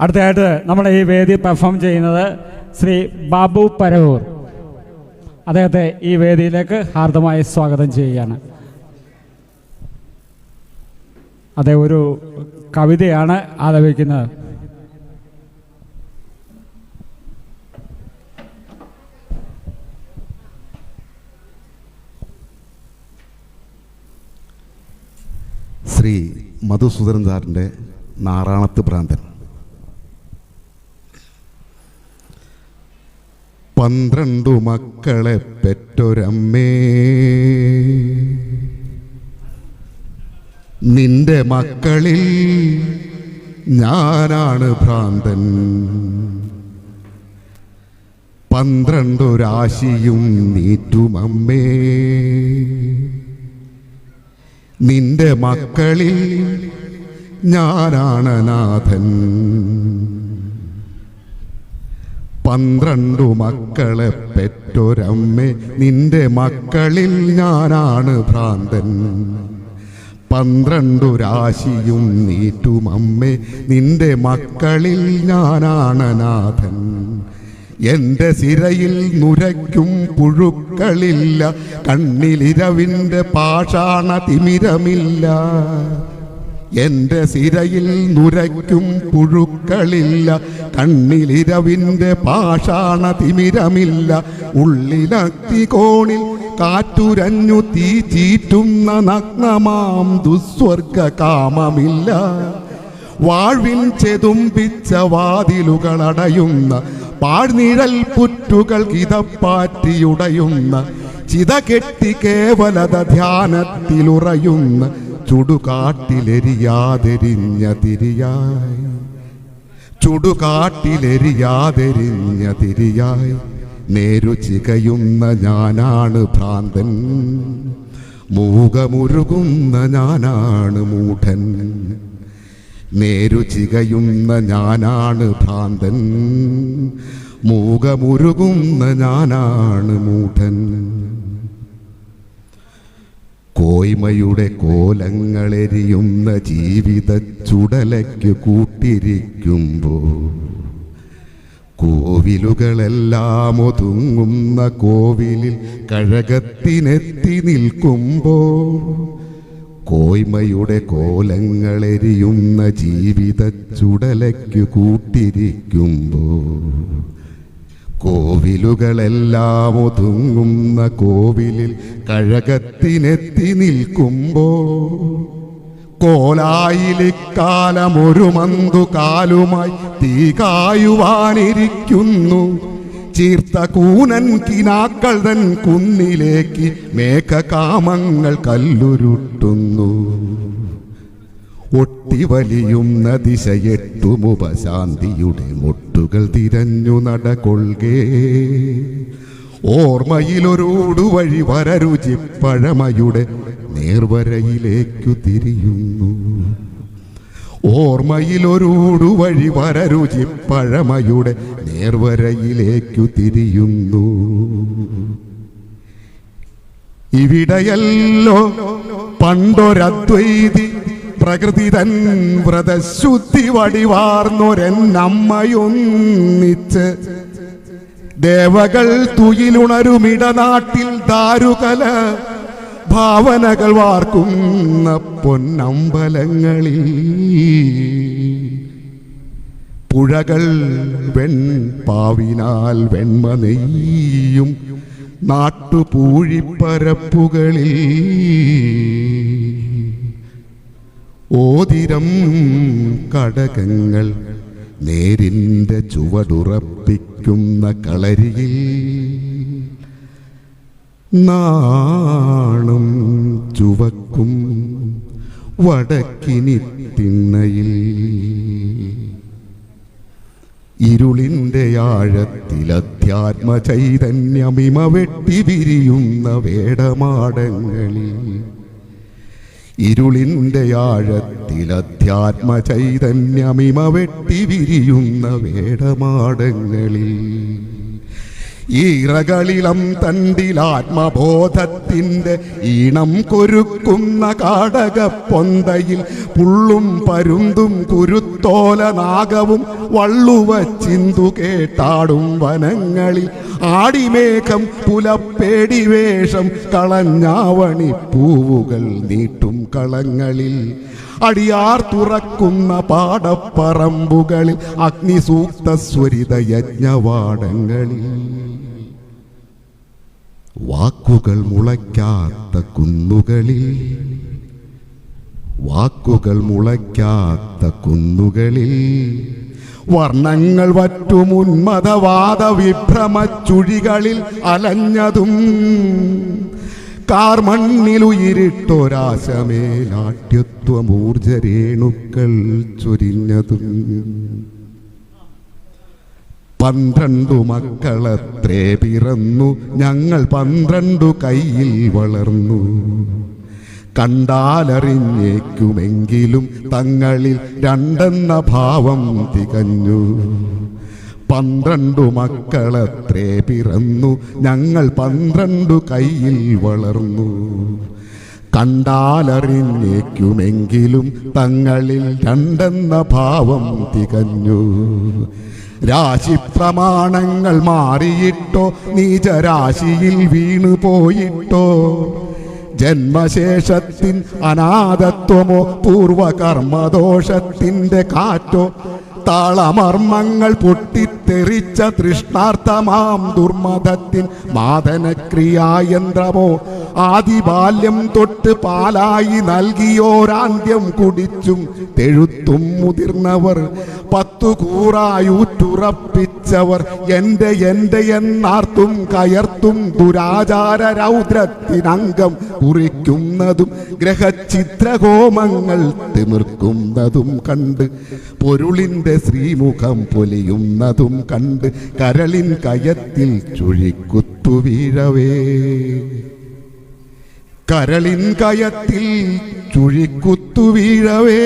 അടുത്തതായിട്ട് നമ്മുടെ ഈ വേദി പെർഫോം ചെയ്യുന്നത് ശ്രീ ബാബു പരവൂർ. അദ്ദേഹത്തെ ഈ വേദിയിലേക്ക് ഹാർദമായി സ്വാഗതം ചെയ്യുകയാണ്. അതെ ഒരു കവിതയാണ് ആലപിക്കുന്നത്. ശ്രീ മധുസൂദരൻ സാറിന്റെ നാറാണത്ത് ഭ്രാന്തൻ. പന്ത്രണ്ടു മക്കളെ പെറ്റൊരമ്മേ. നിന്റെ മക്കളിൽ ഞാനാണ് ഭ്രാന്തൻ. പന്ത്രണ്ടു രാശിയും നീറ്റുമമ്മേ. നിന്റെ മക്കളിൽ ഞാനാണ് നാഥൻ പന്ത്രണ്ടു മക്കളെ പെറ്റൊരമ്മേ നിന്റെ മക്കളിൽ ഞാനാണ് ഭ്രാന്തൻ. പന്ത്രണ്ടു രാശിയും നീറ്റുമമ്മേ നിന്റെ മക്കളിൽ ഞാനാണ് നാഥൻ. എന്റെ സിരയിൽ നുരയ്ക്കും പുഴുക്കളില്ല കണ്ണിലിരവിന്റെ പാഷാണ തിമിരമില്ല എന്റെ സിരയിൽ നുരയ്ക്കും പുഴുക്കളില്ല കണ്ണിലിരവിന്റെ പാഷാണ തിമിരമില്ല. ഉള്ളിലത്തി കോണിൽ കാറ്റുരഞ്ഞു തീ ചീറ്റുന്ന നഗ്നമാം ദുസ്വർഗ കാമമില്ല. വാഴ്വിൻ ചെതുമ്പിച്ച വാതിലുകളടയുന്ന പാഴ്നിഴൽ പുറ്റുകൾ കിതപ്പാറ്റിയുടയുന്ന ചിത കെട്ടി കേവലത ധ്യാനത്തിലുറയുന്ന ചുടുകാട്ടിലെരിയാതെരിഞ്ഞ തിരിയായി ചുടുകാട്ടിലെരിയാതെരിഞ്ഞ തിരിയായി നേരു ചികയുന്ന ഞാനാണ് ഭ്രാന്തൻ. മൂകമുരുകുന്ന ഞാനാണ് മൂഢൻ. നേരു ചികയുന്ന ഞാനാണ് ഭ്രാന്തൻ. മൂകമുരുകുന്ന ഞാനാണ് മൂഢൻ. കോയ്മയുടെ കോലങ്ങളെരിയുന്ന ജീവിത ചുടലയ്ക്ക് കൂട്ടിരിക്കുമ്പോൾ കോവിലുകളെല്ലാം ഒതുങ്ങുന്ന കോവിലിൽ കഴകത്തിനെത്തി നിൽക്കുമ്പോൾ കോയ്മയുടെ കോലങ്ങളെരിയുന്ന ജീവിത ചുടലയ്ക്ക് കൂട്ടിരിക്കുമ്പോൾ കോവിലുകളെല്ലാം ഒതുങ്ങുന്ന കോവിലിൽ കഴകത്തിനെത്തി നിൽക്കുമ്പോൾ കോലായിലിക്കാലം ഒരു മന്തു കാലുമായി തീ കായുവാനിരിക്കുന്നു. ചീർത്ത കൂനൻ കിനാക്കൾ തൻ കുന്നിലേക്ക് മേഘകാമങ്ങൾ കല്ലുരുട്ടുന്നു. ഒട്ടിവലിയുന്ന ദിശയെട്ടുമുപശാന്തിയുടെ മുട്ടുകൾ തിരഞ്ഞു നടകൊള്ളേ ഓർമ്മയിലൊരോടു വഴി വരരുചി പഴമയുടെ നേർവരയിലേക്കു തിരിയുന്നു. ഓർമ്മയിലൊരോടു വഴി വരരുചി പഴമയുടെ നേർവരയിലേക്കു തിരിയുന്നു. ഇവിടെയല്ലോ പണ്ടൊരദ്വൈതി പ്രകൃതി തൻ വ്രതശുദ്ധി വടിവാർന്നൊരെന്നമ്മയൊന്നിച്ച് ദേവകൾ തുയിലുണരുമിടനാട്ടിൽ ദാരുകല. ഭാവനകൾ വാർക്കുന്ന പൊന്നമ്പലങ്ങളിൽ. പുഴകൾ വെൺപാവിനാൽ വെൺമ നെയ്യും. നാട്ടുപൂഴിപ്പരപ്പുകളിൽ. ഓതിരം കടകങ്ങൾ നേരിന്റെ ചുവടുറപ്പിക്കുന്ന കളരിയിൽ നാണും ചുവക്കും വടക്കിനി തിണ്ണയിൽ. ഇരുളിന്റെ ചൈതന്യമിമ വെട്ടി വിരിയുന്ന വേടമാടങ്ങളിൽ ഇരുളിന്റെ ആഴത്തിൽ അധ്യാത്മ ചൈതന്യമിമ വെട്ടി വിരിയുന്ന വേടമാടങ്ങളിൽ ഈറകളിളം തണ്ടിലാത്മബോധത്തിന്റെ ഈണം കൊരുക്കുന്ന കാടകപ്പൊന്തയിൽ പുള്ളും പരുന്തും കുരുത്തോല നാഗവും വള്ളുവ ചിന്തു കേട്ടാടും വനങ്ങളിൽ ആടിമേഘം പുലപ്പേടിവേഷം കളഞ്ഞാവണി പൂവുകൾ നീട്ടും കളങ്ങളിൽ. അടിയാർ തുറക്കുന്ന പാടപ്പറമ്പുകളിൽ അഗ്നിസൂക്ത സ്വരിത യജ്ഞവാടങ്ങളിൽ. വാക്കുകൾ മുളയ്ക്കാത്ത കുന്നുകളിൽ വാക്കുകൾ മുളയ്ക്കാത്ത കുന്നുകളിൽ വർണങ്ങൾ വറ്റുമുന്മതവാദ വിഭ്രമച്ചുഴികളിൽ അലഞ്ഞതും കാർമണ്ണിലുയിരിട്ടൊരാശമേലാട്യത്വമൂർജരേണുക്കൾ ചൊരിഞ്ഞതും. പന്ത്രണ്ടു മക്കളത്രേ പിറന്നു ഞങ്ങൾ പന്ത്രണ്ടു കയ്യിൽ വളർന്നു. കണ്ടാലറിഞ്ഞേക്കുമെങ്കിലും തങ്ങളിൽ രണ്ടെന്ന ഭാവം തികഞ്ഞു. പന്ത്രണ്ടു മക്കളത്രേ പിറന്നു. ഞങ്ങൾ പന്ത്രണ്ടു കയ്യിൽ വളർന്നു. കണ്ടാലറിഞ്ഞേക്കുമെങ്കിലും തങ്ങളിൽ രണ്ടെന്ന ഭാവം തികഞ്ഞു. രാശിപ്രമാണങ്ങൾ മാറിയിട്ടോ നീചരാശിയിൽ വീണു പോയിട്ടോ? ജന്മശേഷത്തിൻ അനാഥത്വമോ പൂർവകർമ്മദോഷത്തിന്റെ കാറ്റോ? താളമർമ്മങ്ങൾ പൊട്ടിത്തെറിച്ച തൃഷ്ണാർത്ഥമാം ദുർമതത്തിൻ മാതനക്രിയായന്ത്രമോ ആദിബാല്യം തൊട്ട് പാലായി നൽകിയോരാന്ത്യം കുടിച്ചും തെഴുത്തും മുതിർന്നവർ. പത്തു കൂറായൂറ്റുറപ്പിച്ചവർ എന്റെ എന്റെ എന്നാർത്തും കയർത്തും ദുരാചാര രൗദ്രത്തിനംഗം കുറിക്കുന്നതും ഗ്രഹചിത്രകോമങ്ങൾ തിമിർക്കുന്നതും കണ്ട് പൊരുളിന്റെ ശ്രീമുഖം പൊലിയുന്നതും കണ്ട് കരളിൻ കയത്തിൽ ചുഴിക്കുത്തു വീഴവേ. കരളിൻ കയത്തിൽ ചുഴിക്കുത്തു വീഴവേ.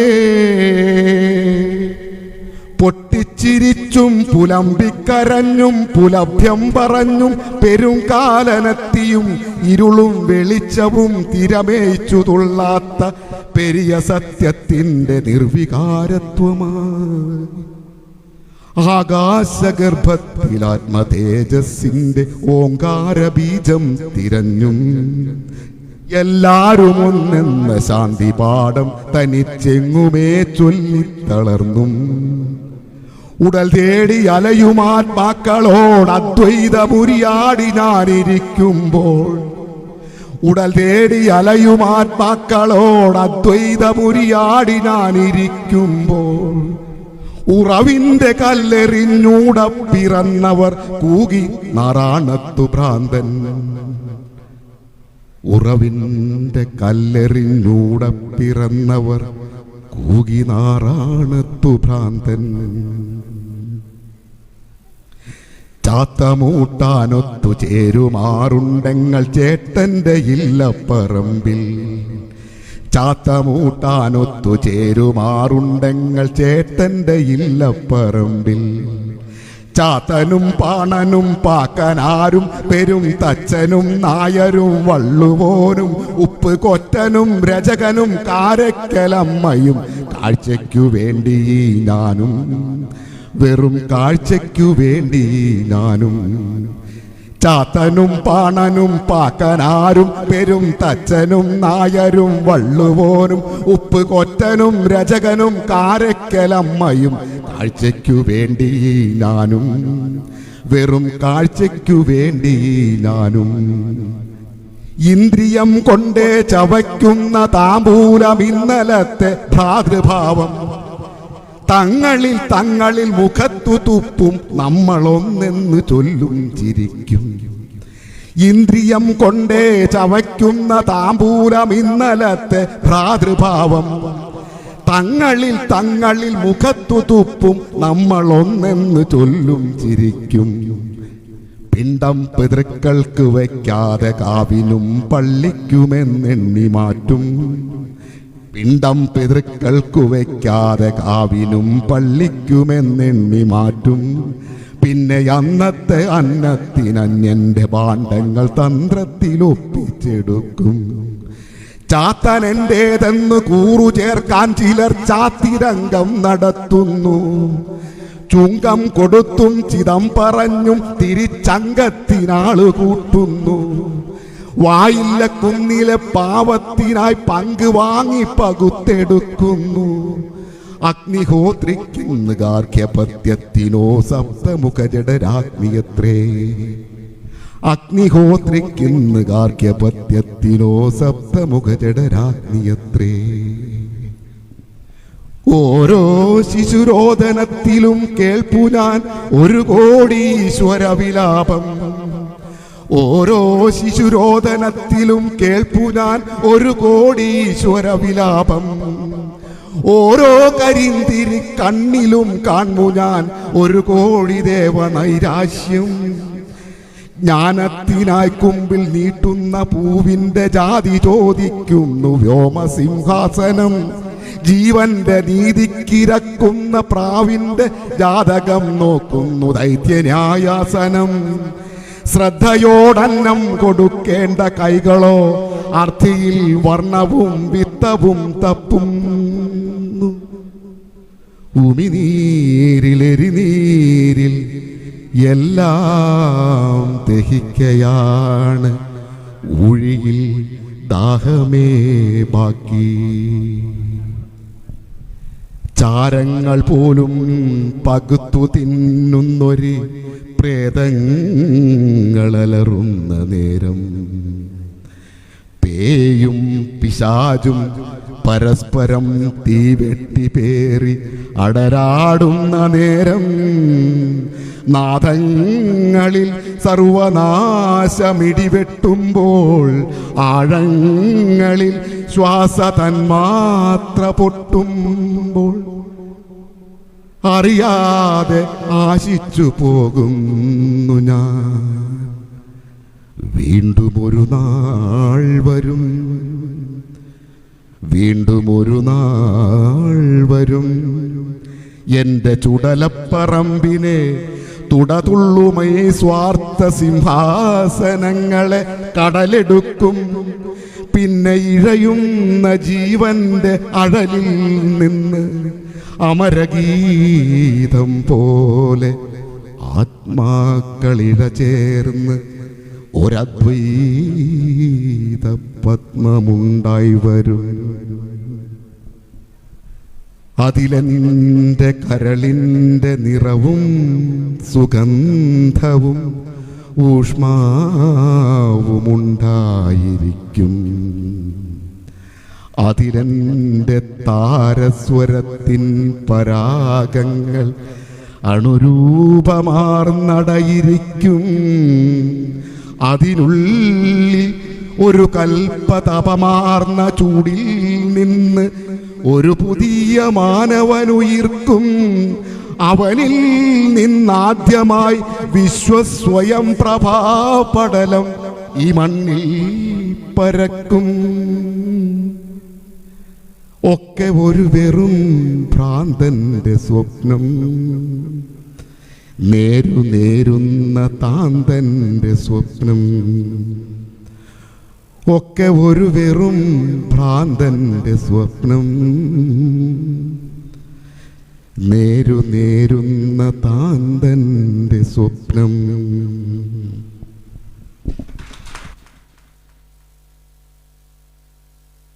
പൊട്ടിച്ചിരിച്ചും പുലമ്പിക്കരഞ്ഞും പുലഭ്യം പറഞ്ഞും പെരുങ്കാലനത്തിയും ഇരുളും വെളിച്ചവും തിരമേച്ചു തുള്ളാത്ത പെരിയ സത്യത്തിന്റെ നിർവികാരത്വമാണ്. ആകാശഗർഭത്തിൽ ആത്മതേജസ്സിന്റെ ഓങ്കാര ബീജം തിരഞ്ഞും എല്ലാരും ഒന്നെന്ന ശാന്തി പാഠം തനിച്ചെങ്ങുമേ ചൊല്ലിത്തളർന്നും. ഉടൽ തേടി അലയുമാത്മാക്കളോട് അദ്വൈതപുരിയാടി ഞാനിരിക്കുമ്പോൾ. ഉടൽ തേടി അലയുമാത്മാക്കളോട് അദ്വൈതപുരിയാടി ഞാനിരിക്കുമ്പോൾ. ഉറവിന്റെ കല്ലെറിഞ്ഞൂട പിറന്നവർ കൂകി നാറാണത്തു ഭ്രാന്തൻ. ഉറവിന്റെ കല്ലെറിഞ്ഞൂട പിറന്നവർ കൂകി നാറാണത്തു ഭ്രാന്തൻ ചാത്തമൂട്ടാനൊത്തു ചേരുമാറുണ്ടെങ്ങൾ ചേട്ടന്റെ ഇല്ലപ്പറമ്പിൽ. ചാത്തമൂട്ടാനൊത്തു ചേരുമാറുണ്ടെങ്ങൾ ചേട്ടന്റെ ഇല്ലപ്പറമ്പിൽ. ചാത്തനും പാണനും പാക്കനാരും പെരും തച്ചനും നായരും വള്ളുവോനും ഉപ്പ് കൊറ്റനും രജകനും കാരക്കലമ്മയും കാഴ്ചയ്ക്കു വേണ്ടി ഞാനും വെറും കാഴ്ചയ്ക്കു വേണ്ടി ഞാനും ചാത്തനും പാണനും പാക്കനാരും പെരും തച്ചനും നായരും വള്ളുവോനും ഉപ്പ് കൊറ്റനും രചകനും കാരക്കലമ്മയും കാഴ്ചയ്ക്കു വേണ്ടി ഞാനും വെറും കാഴ്ചയ്ക്കു വേണ്ടി ഞാനും ഇന്ദ്രിയം കൊണ്ടേ ചവയ്ക്കുന്ന താമ്പൂലം ഇന്നലത്തെ ഭ്രാതൃഭാവം തങ്ങളിൽ തങ്ങളിൽ മുഖത്തു തുപ്പും നമ്മളൊന്നെന്ന് ചൊല്ലും ചിരിക്കും. ഇന്ദ്രിയം കൊണ്ടേ ചവയ്ക്കുന്ന താമ്പൂരം ഇന്നലത്തെ ഭ്രാതൃഭാവം. തങ്ങളിൽ തങ്ങളിൽ മുഖത്തു തുപ്പും നമ്മളൊന്നെന്ന് ചൊല്ലും ചിരിക്കും. പിണ്ടം പിതൃക്കൾക്ക് വയ്ക്കാതെ കാവിനും പള്ളിക്കുമെന്നെണ്ണി മാറ്റും. പിണ്ടം പിതൃക്കൾക്കു വയ്ക്കാതെ കാവിനും പള്ളിക്കുമെന്നെണ്ണി മാറ്റും. പിന്നെ അന്നത്തെ അന്നത്തിനന്യന്റെ പാണ്ഡങ്ങൾ തന്ത്രത്തിൽ ഒപ്പിച്ചെടുക്കും ചാത്തൻ എന്റേതെന്ന് കൂറു ചേർക്കാൻ ചിലർ ചാത്തിരംഗം നടത്തുന്നു. ചുങ്കം കൊടുത്തും ചിതം പറഞ്ഞും തിരിച്ചങ്കത്തിനാൾ കൂട്ടുന്നു. വായില്ല കുന്നിലെ പാവത്തിനായി പങ്ക് വാങ്ങി പകുത്തെടുക്കുന്നു. അഗ്നിഹോത്രിക്കുന്ന ഗാർഹ്യപത്യത്തിനോ സപ്തമുഖജടരാഗ്നിയത്രേ അഗ്നിഹോത്രിക്കുന്ന ഗാർഹ്യപത്യത്തിനോ സപ്തമുഖജടരാഗ്നിയത്രേ ഓരോ ശിശുരോധനത്തിലും കേൾപ്പു ഞാൻ ഒരു കോടീശ്വര വിലാപം ഓരോ ശിശുരോധനത്തിലും കേൾപ്പു ഞാൻ ഒരു കോടീശ്വര വിലാപം. ഓരോ കരിന്തിരി കണ്ണിലും കാണു ഞാൻ ഒരു കോടി ദേവ നൈരാശ്യം ജ്ഞാനത്തിനായി കുമ്പിൽ നീട്ടുന്ന പൂവിന്റെ ജാതി ചോദിക്കുന്നു വ്യോമസിംഹാസനം. ജീവന്റെ നീതിക്കിരക്കുന്ന പ്രാവിന്റെ ജാതകം നോക്കുന്നു ദൈത്യന്യായാസനം. ശ്രദ്ധയോടന്നം കൊടുക്കേണ്ട കൈകളോ അർത്ഥിയിൽ വർണവും വിത്തവും തപ്പും. ഉമിനീരിലെരിനീരിൽ എല്ലാം ദഹിക്കയാണ്. ഊഴിയിൽ ദാഹമേ ബാക്കി. ചാരങ്ങൾ പോലും പകുത്തു തിന്നുന്നൊരു പ്രേതങ്ങളലറുന്ന നേരം. പേയും പിശാചും പരസ്പരം തീവെട്ടി പേറി അടരാടുന്ന നേരം. നാദങ്ങളിൽ സർവനാശമിടിവെട്ടുമ്പോൾ ആഴങ്ങളിൽ ശ്വാസ തന്മാത്ര പൊട്ടുമ്പോൾ അറിയാതെ ആശിച്ചു പോകുന്നു ഞാൻ. വീണ്ടും ഒരു നാൾ വരും. വീണ്ടും ഒരു നാൾ വരും. എന്റെ ചുടലപ്പറമ്പിനെ തുടതുള്ളുമൈ സ്വാർത്ഥ സിംഹാസനങ്ങളെ കടലെടുക്കും. പിന്നെ ഇഴയുന്ന ജീവന്റെ അഴലിൽ നിന്ന് അമരഗീതം പോലെ ആത്മാക്കളിഴ ചേർന്ന് ഒരദ്വൈത പത്മമുണ്ടായി വരും. അതിലെന്റെ കരളിന്റെ നിറവും സുഗന്ധവും ഊഷ്മാവുമുണ്ടായിരിക്കും. അതിലെന്റെ താരസ്വരത്തിൻ പരാഗങ്ങൾ അണുരൂപമാർന്നടയിരിക്കും അതിനുള്ളിൽ ഒരു കൽപ്പതപമാർന്ന ചൂടിൽ നിന്ന് ഒരു പുതിയ മാനവനുയിർക്കും. അവനിൽ നിന്നാദ്യമായി വിശ്വസ്വയം പ്രഭാപടലം ഈ മണ്ണിൽ പരക്കും. ഒക്കെ ഒരു വെറും ഭ്രാന്തന്റെ സ്വപ്നം. നേരു നേരുന്ന താന്തന്റെ സ്വപ്നം. ഒക്കെ ഒരു വെറും ഭ്രാന്തന്റെ സ്വപ്നം. നേരു നേരുന്ന താന്തന്റെ സ്വപ്നം.